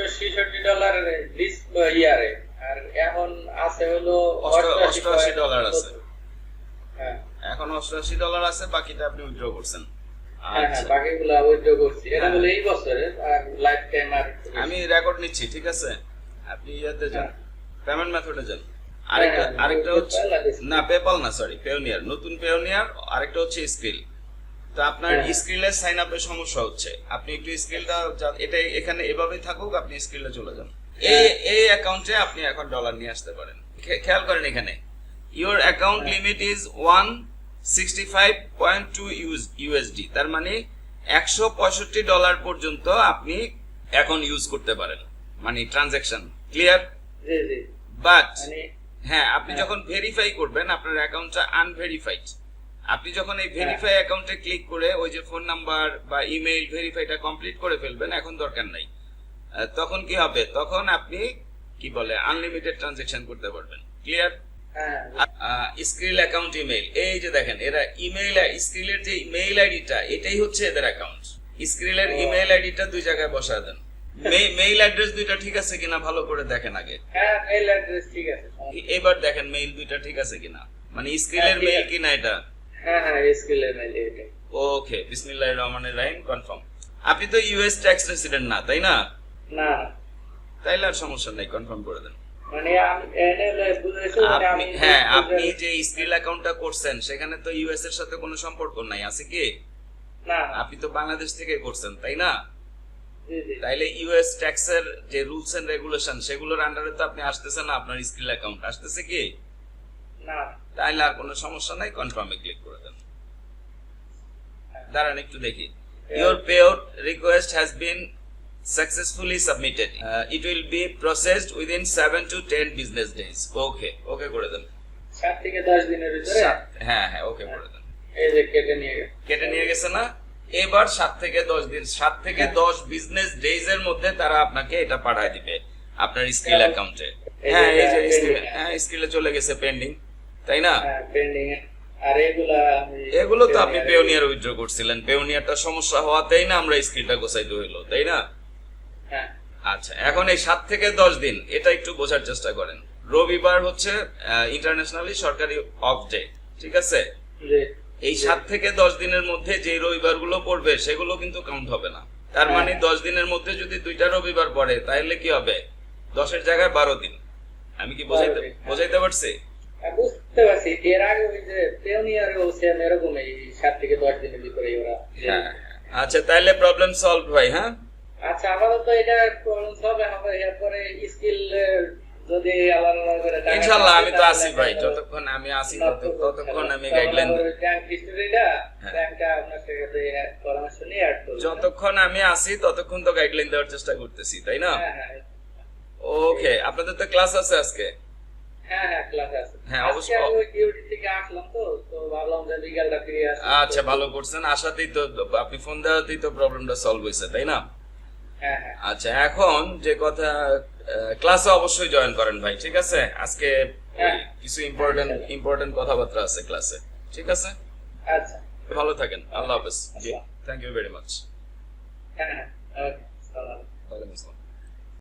অষ্টআশি ষাটটি ডলার ইয়ারে। আর এখন আছে হলো অষ্টআশি ডলার আছে। হ্যাঁ। এখন অষ্টআশি ডলার আছে বাকিটা আপনি উইথড্র করছেন। হ্যাঁ হ্যাঁ আচ্ছা। উইথড্র করছি। এটা। বলে এই বছরে আর লাইফ টাইম আর আমি রেকর্ড নিচ্ছি ঠিক আছে? আপনি ইয়াতে যান। পেমেন্ট মেথডে যান। আরেকটা আরেকটা হচ্ছে। না পেপাল না সরি পেওনিয়ার নতুন পেওনিয়ার আরেকটা হচ্ছে স্কিল তো আপনার। স্কিলের সাইন আপের সমস্যা হচ্ছে। আপনি একটু স্কিলটা এটা এখানে এভাবেই থাকুক আপনি স্কিলে চলে যান। এই এই অ্যাকাউন্টে আপনি এখন ডলার নিয়ে আসতে পারেন। খেয়াল করেন এখানে। Your account. Limit is one sixty five point two use USD তার মানে একশো পঁয়ষট্টি ডলার পর্যন্ত আপনি এখন ইউজ করতে পারেন। মানে ট্রানজাকশন ক্লিয়ার জি জি। বাট মানে হ্যাঁ আপনি হ্যাঁ। যখন ভেরিফাই করবেন আপনার অ্যাকাউন্টটা আনভেরিফাইড আপনি যখন এই ভেরিফাই অ্যাকাউন্টে ক্লিক করে ওই যে ফোন নাম্বার বা ইমেইল ভেরিফাইটা কমপ্লিট করে ফেলবেন এখন দরকার নাই। তখন কি হবে? তখন আপনি কি বলে আনলিমিটেড ট্রানজেকশন করতে পারবেন। ক্লিয়ার হ্যাঁ। স্ক্রিল অ্যাকাউন্ট ইমেইল এই যে দেখেন এরা ইমেইল স্ক্রিলের যে মেইল আইডিটা এটাই হচ্ছে এদের অ্যাকাউন্ট স্ক্রিলের। ইমেইল আইডিটা দুই জায়গায় বসায় দেন। মেইল অ্যাড্রেস দুইটা ঠিক আছে কিনা ভালো করে দেখেন আগে। হ্যাঁ মেইল অ্যাড্রেস ঠিক আছে। এবার দেখেন মেইল দুইটা ঠিক আছে কিনা। মানে স্ক্রিলের হ্যাঁ, মেইল কিনা এটা? হ্যাঁ হ্যাঁ স্কিলের মেইল এটা ওকে বিসমিল্লাহির রহমানির রহিম কনফার্ম আপনি তো ইউএস ট্যাক্স রেসিডেন্ট না তাই না? না। তাইলে আর সমস্যা নাই কনফার্ম করে দেন। মানে আমি হ্যাঁ আপনি যে স্কিল অ্যাকাউন্টটা করছেন সেখানে তো ইউএস এর সাথে কোনো সম্পর্ক নাই আছে কি? না। আপনি তো বাংলাদেশ থেকে করছেন তাই না? তাইলে ইউএস ট্যাক্সের যে রুলস এন্ড রেগুলেশন সেগুলোর আন্ডারে তো আপনি আসতেছেন না আপনার স্কিল অ্যাকাউন্ট আসতেছে কি? না। তাইলে আর কোনো সমস্যা নাই কনফার্মে ক্লিক করে দেন। দাঁড়ান একটু দেখি। Your payout request has been successfully submitted. Uh, it will be processed within 7 to 10 business days. Okay okay করে দেন। সাত থেকে দশ দিনের ভিতরে? হ্যাঁ হ্যাঁ ওকে করে দেন। এই যে কেটে নিয়ে গেছে। কেটে নিয়ে গেছে না? এবার সাত থেকে দশ দিন সাত থেকে হ্যাঁ। দশ বিজনেস ডেজ এর মধ্যে তারা আপনাকে এটা পাঠায় দিবে আপনার স্কিল। অ্যাকাউন্টে হ্যাঁ এই যে হ্যাঁ। হ্যাঁ স্কিলে চলে গেছে পেন্ডিং তাই না? হ্যাঁ আর এগুলো তো আপনি পেওনিয়ার উইথড্র করছিলেন। পেওনিয়ারটা সমস্যা হওয়াতেই না আমরা স্কিলটা গোছাইতে হইল তাই না? হ্যাঁ। আচ্ছা এখন এই সাত থেকে দশ দিন এটা একটু বোঝার চেষ্টা করেন। রবিবার হচ্ছে ইন্টারন্যাশনালি সরকারি অফ ডে ঠিক আছে? এই সাত থেকে দশ দিনের মধ্যে যে রবিবারগুলো পড়বে সেগুলো কিন্তু কাউন্ট হবে না। তার হ্যাঁ। মানে দশ দিনের মধ্যে যদি দুইটা রবিবার পড়ে তাহলে কি হবে? দশের জায়গায় বারো দিন। আমি কি বোঝাইতে। বোঝাইতে পারছি? বুঝতে পারছি এর আগে ওই যে পেওনিয়ারেও সেম এরকমই সাত থেকে দশ দিনের ভিতরে ওরা হ্যাঁ আচ্ছা তাহলে প্রবলেম সলভ ভাই হ্যাঁ? আচ্ছা আপাতত এটা প্রবলেম হবে হবে এরপরে স্কিল যদি করে টাকা ইনশাল্লাহ আমি তো আছি ভাই যতক্ষণ আমি আছি তত- ততক্ষণ আমি গাইডলাইন ব্যাংক হিস্টোরিটা হ্যাঁ। ব্যাংকটা আপনার সাথে পরামর্শ নিয়ে অ্যাড করব যতক্ষণ আমি আছি ততক্ষণ তো গাইডলাইন দেওয়ার চেষ্টা করতেছি তাই না? হ্যাঁ হ্যাঁ। ওকে আপনাদের তো ক্লাস আছে আজকে? আচ্ছা ভালো করছেন। আশাতেই তো আপনি ফোন দেওয়াতেই তো প্রবলেমটা সলভ হয়েছে তাই না? হ্যাঁ হ্যাঁ। আচ্ছা এখন যে কথা ক্লাসে অবশ্যই জয়েন করেন ভাই ঠিক আছে? আজকে হ্যাঁ। কিছু ইম্পর্টেন্ট ইম্পর্টেন্ট কথাবার্তা আছে ক্লাসে ঠিক আছে? আচ্ছা। ভালো থাকেন। আল্লাহ হাফেজ। জি। থ্যাংক ইউ ভেরি মাচ হ্যাঁ হ্যাঁ। ওকে সালাম